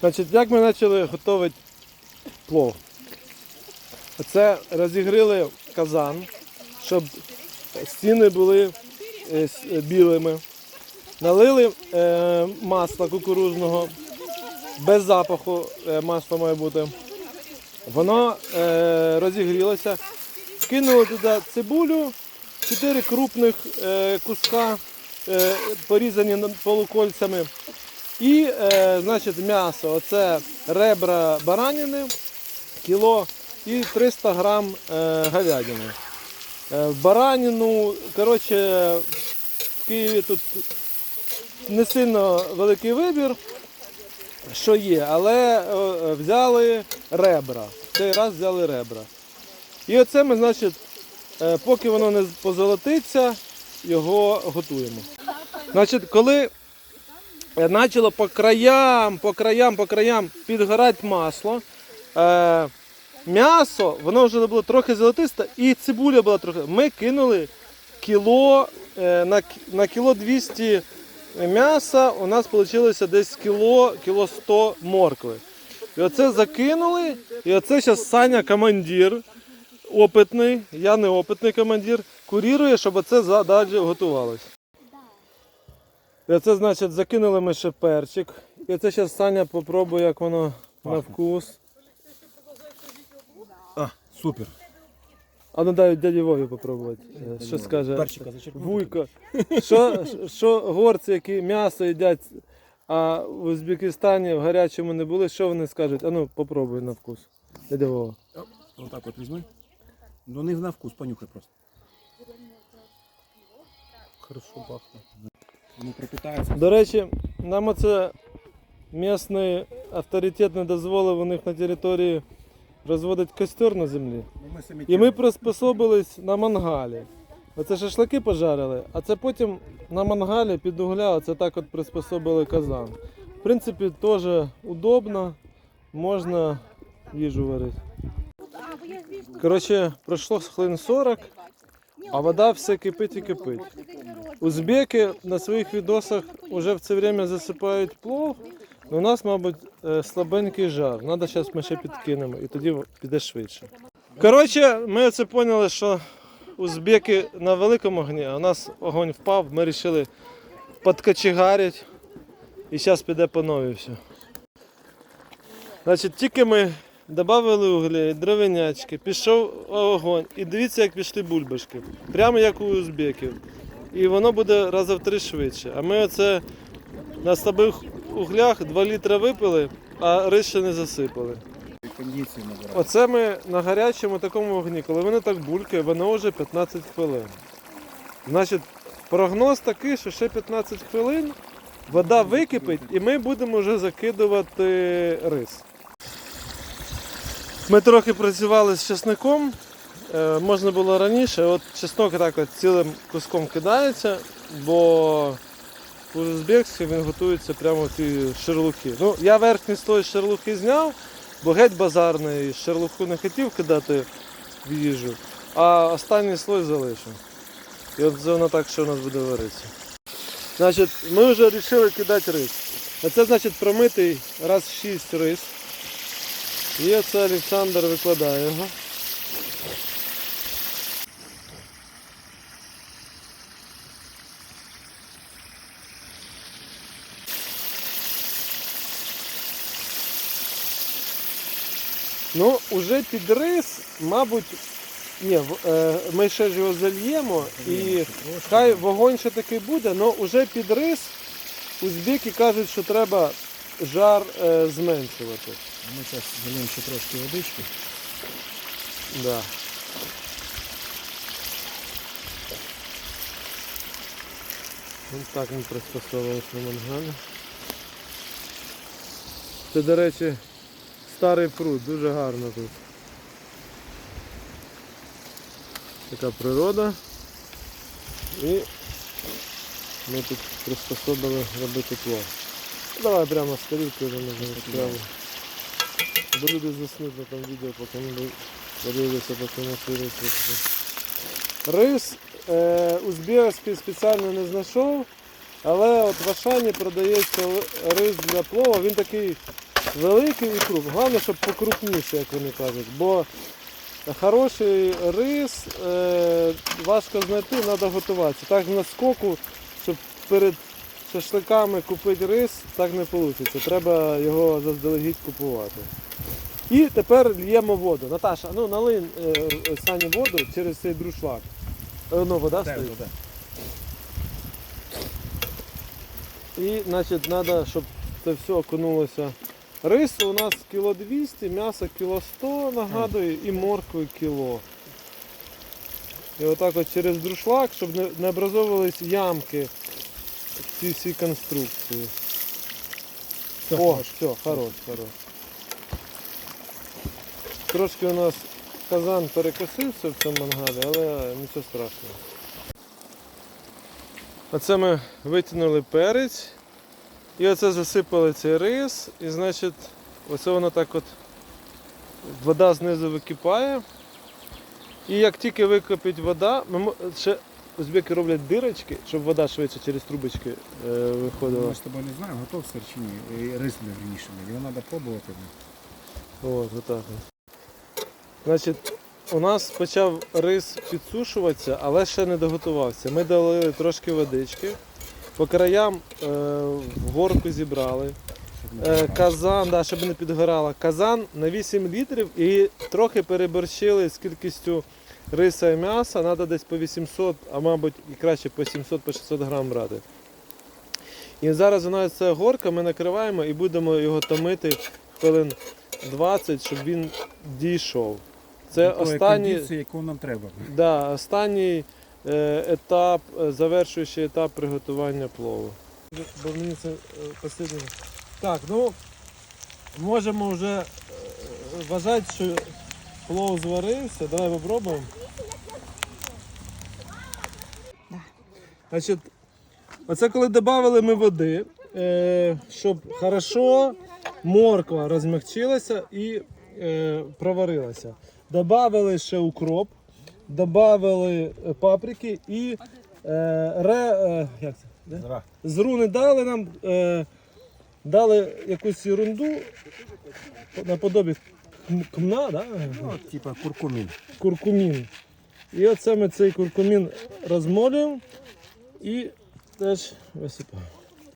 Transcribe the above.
Значить, як ми почали готувати плов? Оце розігріли казан, щоб стіни були е, е, білими. Налили е, масла кукурузного, без запаху масло має бути. Воно розігрілося. Кинули туди цибулю, 4 крупних куска, порізані полукольцями. І е, значить, м'ясо. Оце ребра баранини, кіло і 300 грам е, говядини. Е, баранину, коротше, в Києві тут не сильно великий вибір, що є, але е, взяли ребра. Цей раз взяли ребра. І оце ми, значить, е, поки воно не позолотиться, його готуємо. Значить, коли е, почало по краям, по краям, по краям підгорати масло, е, м'ясо, воно вже було трохи золотисте, і цибуля була трохи. Ми кинули кіло е, на, на кіло 200 м'яса, у нас вийшло десь кіло, кіло 100 моркви. І оце закинули, і оце зараз Саня командир, опитний, я не опитний командир, курірує, щоб оце за- далі готувалось. І оце, значить, закинули ми ще перчик. І оце зараз Саня попробує, як воно на вкус. А, супер. А ну дай дяді Вові попробувати. Е, Що скаже? Перчика зачерпнув. Вуйко. Що, що горці, які м'ясо їдять, а в Узбекистані в гарячому не були, що вони скажуть? А ну попробуй на вкус. Дядя Вова. Отак от візьми. Ну не на вкус, понюхай просто. Хорошо пахне. Воно пропитається. До речі, нам оце місний авторитет не дозволив у них на території розводити костер на землі. Ну, І ми приспособились на мангалі. Оце шашлики пожарили, а це потім на мангалі під угля оце так от приспособили казан. В принципі, теж удобно, можна їжу варити. Коротше, пройшло хвилин 40, а вода все кипить і кипить. Узбеки на своїх відосах вже в це время засипають плов. але У нас, мабуть, е, слабенький жар. Надо зараз ми ще підкинемо і тоді піде швидше. Коротше, ми оце поняли, що узбеки на великому огні, а у нас огонь впав, ми вирішили подкачегарити і зараз піде по новій все. Значить, тільки ми додали углі, дровинячки, пішов огонь. І дивіться, як пішли бульбашки. Прямо як у узбеків. І воно буде раза в три швидше. А ми оце на слабих углях 2 літри випили, а рис ще не засипали. Оце ми на гарячому такому вогні, коли воно так булькає, воно вже 15 хвилин. Значить, прогноз такий, що ще 15 хвилин вода википить і ми будемо вже закидувати рис. Ми трохи працювали з чесником, е, можна було раніше. От чеснок так от цілим куском кидається, бо у узбекській він готується прямо в ці шерлуки. Ну, я верхній слой шерлуки зняв, бо геть базарний шерлуху не хотів кидати в їжу, а останній слой залишив. І от воно так, що у нас буде варитися. Значить, ми вже вирішили кидати рис. Оце значить промитий раз 6 рис. І оце Олександр викладає його. Ну, уже під рис, мабуть, ні, е, ми ще ж його зальємо і хай вогонь ще такий буде, але вже під рис узбеки кажуть, що треба жар е, зменшувати. Ми зараз залиємо ще трошки водички. Да. Ось так ми приспособились на мангалі. Це, до речі, старий пруд, дуже гарно тут. Така природа. І ми тут приспособили робити плов. Давай прямо з тарілки вже можна відправити. Бо люди заснуть тому відео, поки не подивляться, поки не сириться. Рис е, узбекський спеціально не знайшов, але от в Ашані продається рис для плова. Він такий великий і круп. Головне, щоб покрупніше, як вони кажуть. Бо хороший рис е, важко знайти, треба готуватися. Так на скоку, щоб перед шашликами купити рис, так не вийде. Треба його заздалегідь купувати. І тепер л'ємо воду. Наташа, ну налинь е, Сані воду через цей друшлак. Е, Ну, вода Так, стоїть. так. І значить, треба, щоб це все окунулося. Рису у нас кіло 200, м'ясо кіло 100, нагадую, і моркви кіло. І отак от через друшлак, щоб не, не образовувались ямки в цій всій конструкції. Все, О, все, хорош, хорош. Трошки у нас казан перекосився в цьому мангалі, але нічого страшного. Оце ми витягнули перець. І оце засипали цей рис. І значить, оце воно так от вода знизу википає. І як тільки википить вода, ми ще узбеки роблять дирочки, щоб вода швидше через трубочки е, виходила. Ми з тобою не знаємо, готов сир чи ні. Рис не. Його треба пробувати. От, отак. от. Значить, у нас почав рис підсушуватися, але ще не доготувався. Ми долили трошки водички, по краям е, в горку зібрали. Е, казан, да, щоб не підгорало. Казан на 8 літрів і трохи переборщили з кількістю риса і м'яса. Треба десь по 800, а мабуть і краще по 700 по 600 грам брати. І зараз у нас ця горка, ми накриваємо і будемо його томити хвилин 20, щоб він дійшов. Це Такої останній, кондиції, яку нам треба. да, останній е, етап, е, завершуючий етап приготування плову. Бо мені це е. Так, ну можемо вже вважати, що плов зварився. Давай попробуємо. Значить, оце коли додали ми води, е, щоб хорошо морква розмягчилася і е, проварилася. Добавили ще укроп, додали паприки і е, ре, е, як це? Де? З руни дали нам, е, дали якусь ерунду наподобі км- кмна, да? Ну, типа куркумін. куркумін. І оце ми цей куркумін розмолюємо і теж висипаємо.